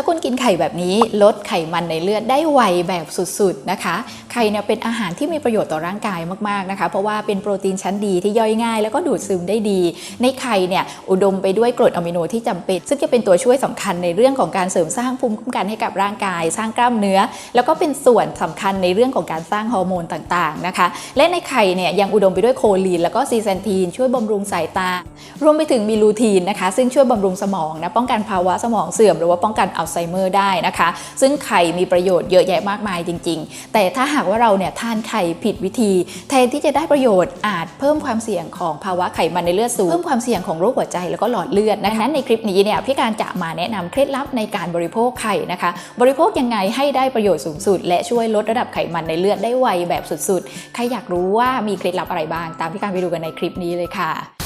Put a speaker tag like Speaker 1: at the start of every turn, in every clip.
Speaker 1: าคุณกินไข่แบบนี้ลดไขมันในเลือดได้ไวแบบสุดๆนะคะไข่เนี่ยเป็นอาหารที่มีประโยชน์ต่อร่างกายมากๆนะคะ เพราะว่าเป็นโปรตีนชั้นดีที่ย่อยง่าย แล้วก็ดูดซึมได้ดี ในไข่เนี่ยอุดมไปด้วยกรดอะมิโนที่จำเป็น ซึ่งจะเป็นตัวช่วยสำคัญในเรื่องของการเสริมสร้างภูมิคุ้มกันให้กับร่างกาย สร้างกล้ามเนื้อ แล้วก็เป็นส่วนสำคัญในเรื่องของการสร้างฮอร์โมนต่างๆนะคะ และในไข่เนี่ยยังอุดมไปด้วยโคลีน แล้วก็ซีแซนทีน ช่วยบำรุงสายตา รวมไปถึงมีลูทีนนะคะ ซึ่งช่วยบำรุงสมองนะป้องกันภาวะสมองเสื่อมหรือว่าป้องกันอัลไซเมอร์ได้นะคะ ซึ่งไข่มีประโยชน์เยอะแยะมากมายจริง ๆ แต่ถ้าหากว่าเราเนี่ยทานไข่ผิดวิธี แทนที่จะได้ประโยชน์อาจเพิ่มความเสี่ยงของภาวะไขมันในเลือดสูงเพิ่มความเสี่ยงของโรคหัวใจแล้วก็หลอดเลือดดังนั้นในคลิปนี้เนี่ยพี่การจะมาแนะนำเคล็ดลับในการบริโภคไข่นะคะ บริโภคยังไงให้ได้ประโยชน์สูงสุด และช่วยลดระดับไขมันในเลือดได้ไวแบบสุดๆ ใครอยากรู้ว่ามีเคล็ดลับอะไรบ้าง ตามพี่การไปดูกันในคลิปนี้เลยค่ะ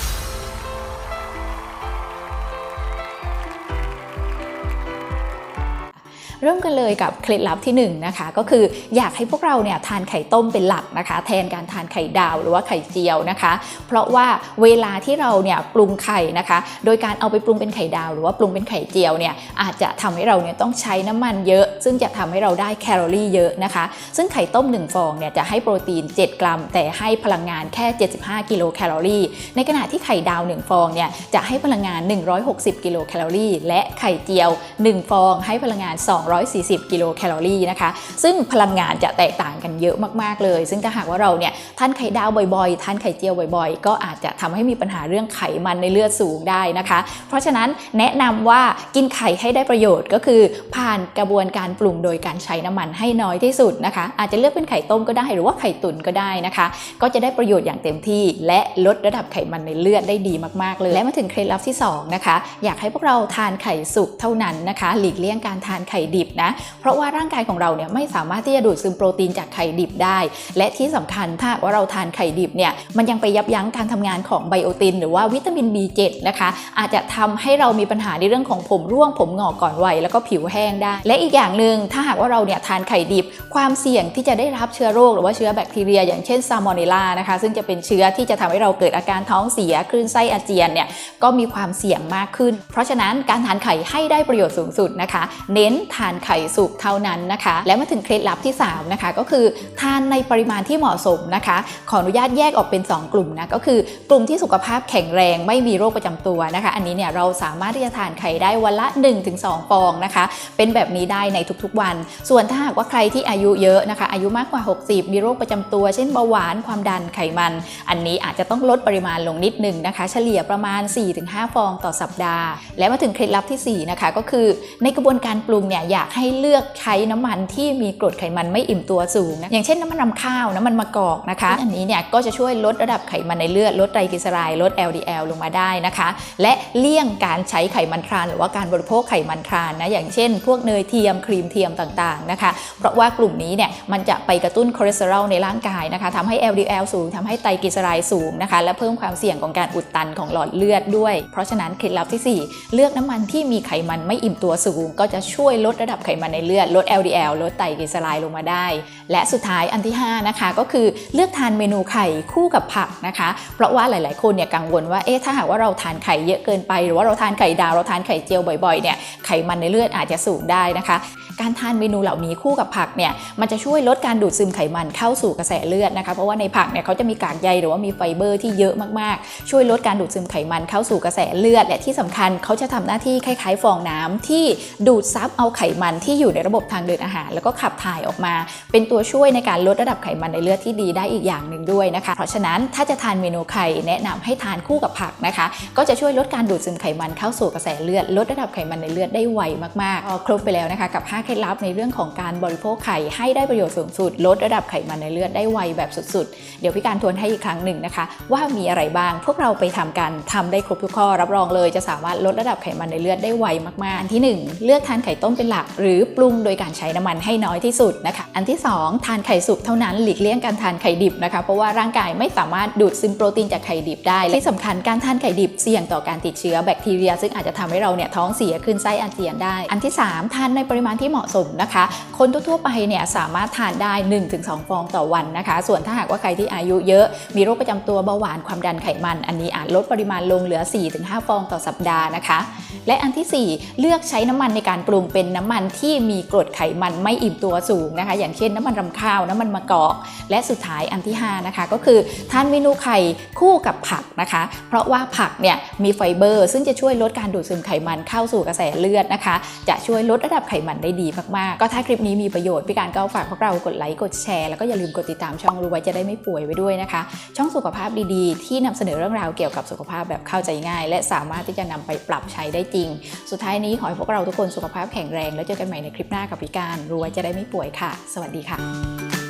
Speaker 1: เริ่มกันเลยกับเคล็ดลับที่1นงนะคะก็คืออยากให้พวกเราเนี่ยทานไข่ต้มเป็นหลักนะคะ แทนการทานไข่ดาวหรือว่าไข่เจียวนะคะ เพราะว่าเวลาที่เราเนี่ยปรุงไข่นะคะ โดยการเอาไปปรุงเป็นไข่ดาว หรือว่าปรุงเป็นไข่เจียวเนี่ยอาจจะทำให้เราเนี่ยต้องใช้น้ำมันเยอะ ซึ่งจะทำให้เราได้แคลอรี่เยอะนะคะ ซึ่งไข่ต้ม 1 ฟองเนี่ยจะให้โปรตีน 7 กรัม แต่ให้พลังงานแค่ 75 กิโลแคลอรี่ ในขณะที่ไข่ดาว 1 ฟองเนี่ยจะให้พลังงาน 160 กิโลแคลอรี่ และไข่เจียว 1 ฟองให้พลังงาน240 กิโลแคลอรี่นะคะ ซึ่งพลังงานจะแตกต่างกันเยอะมากๆเลย ซึ่งถ้าหากว่าเราเนี่ยทานไข่ดาวบ่อยๆทานไข่เจียวบ่อยๆ ก็อาจจะทำให้มีปัญหาเรื่องไขมันในเลือดสูงได้นะคะ เพราะฉะนั้นแนะนำว่ากินไข่ให้ได้ประโยชน์ก็คือ ผ่านกระบวนการปรุงโดยการใช้น้ำมันให้น้อยที่สุดนะคะ อาจจะเลือกเป็นไข่ต้มก็ได้หรือว่าไข่ตุ๋นก็ได้นะคะ ก็จะได้ประโยชน์อย่างเต็มที่ และลดระดับไขมันในเลือดได้ดีมากๆเลย และมาถึงเคล็ดลับที่สองนะคะอยากให้พวกเราทานไข่สุกเท่านั้นนะคะ หลีกเลี่ยงการทานไข่ดิบนะ เพราะว่าร่างกายของเราเนี่ยไม่สามารถที่จะดูดซึมโปรตีนจากไข่ดิบได้ และที่สำคัญถ้าว่าเราทานไข่ดิบเนี่ยมันยังไปยับยั้งการทำงานของไบโอติน หรือว่าวิตามิน B7 นะคะอาจจะทำให้เรามีปัญหาในเรื่องของผมร่วงผมหงอกก่อนวัยแล้วก็ผิวแห้งได้ และอีกอย่างหนึ่งถ้าหากว่าเราเนี่ยทานไข่ดิบ ความเสี่ยงที่จะได้รับเชื้อโรคหรือว่าเชื้อแบคทีเรีย อย่างเช่นซามอนเนลลานะคะซึ่งจะเป็นเชื้อที่จะทำให้เราเกิดอาการท้องเสียคลื่นไส้อาเจียนเนี่ยก็มีความเสี่ยงมากขึ้น เพราะฉะนั้นการทานไข่ให้ได้ประโยชน์สูงสุดนะคะ เน้นทานไข่สุกเท่านั้นนะคะ และมาถึงเคล็ดลับที่ 3 นะคะ ก็คือทานในปริมาณที่เหมาะสมนะคะ ขออนุญาตแยกออกเป็น 2 กลุ่มนะก็คือกลุ่มที่สุขภาพแข็งแรงไม่มีโรคประจำตัวนะคะ อันนี้เนี่ยเราสามารถที่จะทานไข่ได้วันละ 1-2 ฟองนะคะ เป็นแบบนี้ได้ในทุกๆวัน ส่วนถ้าหากว่าใครที่อายุเยอะนะคะ อายุมากกว่า 60 มีโรคประจำตัว เช่นเบาหวานความดันไขมัน อันนี้อาจจะต้องลดปริมาณลงนิดหนึ่งนะคะ เฉลี่ยประมาณ 4-5 ฟองต่อสัปดาห์ และมาถึงเคล็ดลับทีสี่4นะคะก็คือในกระบวนการปรุงเนี่ยอยากให้เลือกใช้น้ำมันที่มีกรดไขมันไม่อิ่มตัวสูงนะอย่างเช่นน้ำมันรำข้าวน้ำมันมะกอกนะคะ อันนี้เนี่ยก็จะช่วยลดระดับไขมันในเลือดลดไตรกลีเซอไรด์ลด LDL ลงมาได้นะคะ และเลี่ยงการใช้ไขมันทรานหรือว่าการบริโภคไขมันทรานนะอย่างเช่น พวกเนยเทียมครีมเทียมต่างๆนะคะ เพราะว่ากลุ่มนี้เนี่ยมันจะไปกระตุ้นคอเลสเตอรอลในร่างกายนะคะทำให้ LDL สูงทำให้ไตรกลีเซอไรด์สูงนะคะและเพิ่มความเสี่ยงของการอุดตันของหลอดเลือดด้วย เพราะฉะนั้นเคล็ดลับที่ 4 เลือกน้ำมันที่มีไขมันไม่อิ่มตัวสูง ก็จะช่วยลดระดับไขมันในเลือด ลด LDL ลดไตรกลีเซอไรด์ลงมาได้ และสุดท้ายอันที่ 5 นะคะ ก็คือเลือกทานเมนูไข่คู่กับผักนะคะ เพราะว่าหลาย ๆ คนเนี่ยกังวลว่าเอ๊ะถ้าหากว่าเราทานไข่เยอะเกินไป หรือว่าเราทานไข่ดาว เราทานไข่เจียวบ่อย ๆ เนี่ยไขมันในเลือดอาจจะสูงได้นะคะการทานเมนูเหล่านี้คู่กับผักเนี่ยมันจะช่วยลดการดูดซึมไขมันเข้าสู่กระแสเลือดนะคะเพราะว่าในผักเนี่ยเขาจะมีกากใยหรือว่ามีไฟเบอร์ที่เยอะมากๆ ช่วยลดการดูดซึมไขมันเข้าสู่กระแสเลือด และที่สำคัญเขาจะทำหน้าที่คล้ายๆฟองน้ำที่ดูดซับเอาไขมันที่อยู่ในระบบทางเดินอาหาร แล้วก็ขับถ่ายออกมา เป็นตัวช่วยในการลดระดับไขมันในเลือดที่ดีได้อีกอย่างหนึ่งด้วยนะคะ เพราะฉะนั้นถ้าจะทานเมนูไข่แนะนำให้ทานคู่กับผักนะคะ ก็จะช่วยลดการดูดซึมไขมันเข้าสู่กระแสเลือด ลดระดับไขมันในเลือดได้ไวมากๆครบไปแล้วนะคะกับ 5 เคล็ดลับในเรื่องของการบริโภคไข่ให้ได้ประโยชน์สูงสุด ลดระดับไขมันในเลือดได้ไวแบบสุดๆ เดี๋ยวพี่การทวนให้อีกครั้งหนึ่งนะคะ ว่ามีอะไรบ้าง พวกเราไปทำกันทำได้ครบทุกข้อ รับรองเลยจะสามารถลดระดับไขมันในเลือดได้ไวมากๆ อันที่ 1 เลือกทานไข่ต้มเป็นหลักหรือปรุงโดยการใช้น้ำมันให้น้อยที่สุดนะคะ อันที่ 2 ทานไข่สุกเท่านั้นหลีกเลี่ยงการทานไข่ดิบนะคะ เพราะว่าร่างกายไม่สามารถดูดซึมโปรตีนจากไข่ดิบได้ และที่สำคัญการทานไข่ดิบเสี่ยงต่อการติดเชื้อแบคทีเรีย ซึ่งอาจจะทำให้เราเนี่ยท้องเสียขึ้นไส้อาเจียนได้ อันที่ 3 ทานในปริมาณที่เหมาะสมนะคะ คนทั่วๆไปเนี่ยสามารถทานได้ 1-2 ฟองต่อวันนะคะ ส่วนถ้าหากว่าใครที่อายุเยอะ มีโรคประจำตัวเบาหวานความดันไขมัน อันนี้อาจลดปริมาณลงเหลือ 4-5 ฟองต่อสัปดาห์นะคะ และอันทีสี่4 เลือกใช้น้ำมันในการปรุงเป็นน้ำมันที่มีกรดไขมันไม่อิ่มตัวสูงนะคะ อย่างเช่นน้ำมันรำข้าว น้ำมันมะกอก และสุดท้ายอันที่ 5 นะคะ ก็คือทานเมนูไข่คู่กับผักนะคะ เพราะว่าผักเนี่ยมีไฟเบอร์ ซึ่งจะช่วยลดการดูดซึมไขมันเข้าสู่กระแสเลือดนะคะ จะช่วยลดระดับไขมันได้ดีมากๆ ก็ถ้าคลิปนี้มีประโยชน์พี่การก็ฝากพวกเรากดไลค์กดแชร์แล้วก็อย่าลืมกดติดตามช่องรู้ไว้จะได้ไม่ป่วยไว้ด้วยนะคะ ช่องสุขภาพดีๆ ที่นำเสนอเรื่องราวเกี่ยวกับสุขภาพแบบเข้าใจง่าย และสามารถที่จะนำไปปรับใช้ได้จริง สุดท้ายนี้ขอให้พวกเราทุกคนสุขภาพแข็งแรงแล้วเจอกันใหม่ในคลิปหน้ากับพิการรู้ไว้จะได้ไม่ป่วยค่ะ สวัสดีค่ะ